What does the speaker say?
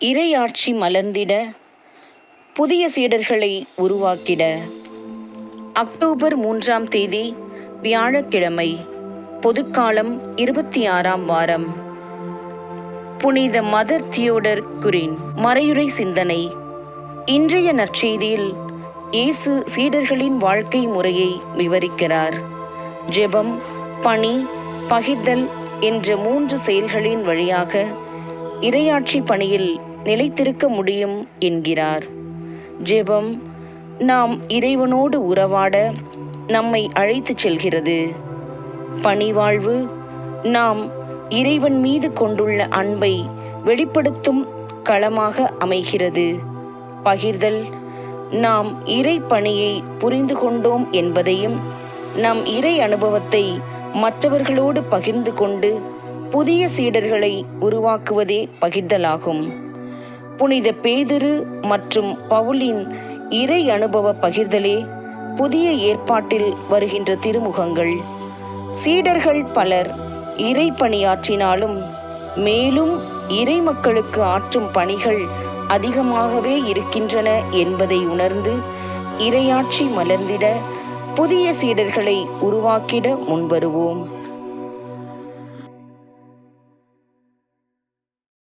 இறையாட்சி மலர்ந்திட புதிய சீடர்களை உருவாக்கிட. அக்டோபர் மூன்றாம் தேதி வியாழக்கிழமை பொதுக்காலம் இருபத்தி ஆறாம் வாரம். புனித மதர் தியோடர் குரின் மறையுறை சிந்தனை. இன்றைய நற்செய்தியில் இயேசு சீடர்களின் வாழ்க்கை முறையை விவரிக்கிறார். ஜெபம் பணி பகிர்தல் என்ற மூன்று செயல்களின் வழியாக இறையாட்சி பணியில் நிலைத்திருக்க முடியும் என்கிறார். ஜெபம் நாம் இறைவனோடு உறவாட நம்மை அழைத்துச் செல்கிறது. பணிவாழ்வு நாம் இறைவன் மீது கொண்டுள்ள அன்பை வெளிப்படுத்தும் களமாக அமைகிறது. பகிர்தல் நாம் இறை பணியை புரிந்து கொண்டோம் என்பதையும் நம் இறை அனுபவத்தை மற்றவர்களோடு பகிர்ந்து கொண்டு புதிய சீடர்களை உருவாக்குவதே பகிர்தலாகும். புனித பேதுரு மற்றும் பவுலின் இறை அனுபவ பகிர்தலே புதிய ஏற்பாட்டில் வருகின்ற திருமுகங்கள். சீடர்கள் பலர் இறை பணியாற்றினாலும் மேலும் இறை மக்களுக்கு ஆற்றும் பணிகள் அதிகமாகவே இருக்கின்றன என்பதை உணர்ந்து இரையாட்சி மலர்ந்திட புதிய சீடர்களை உருவாக்கிட முன்வருவோம்.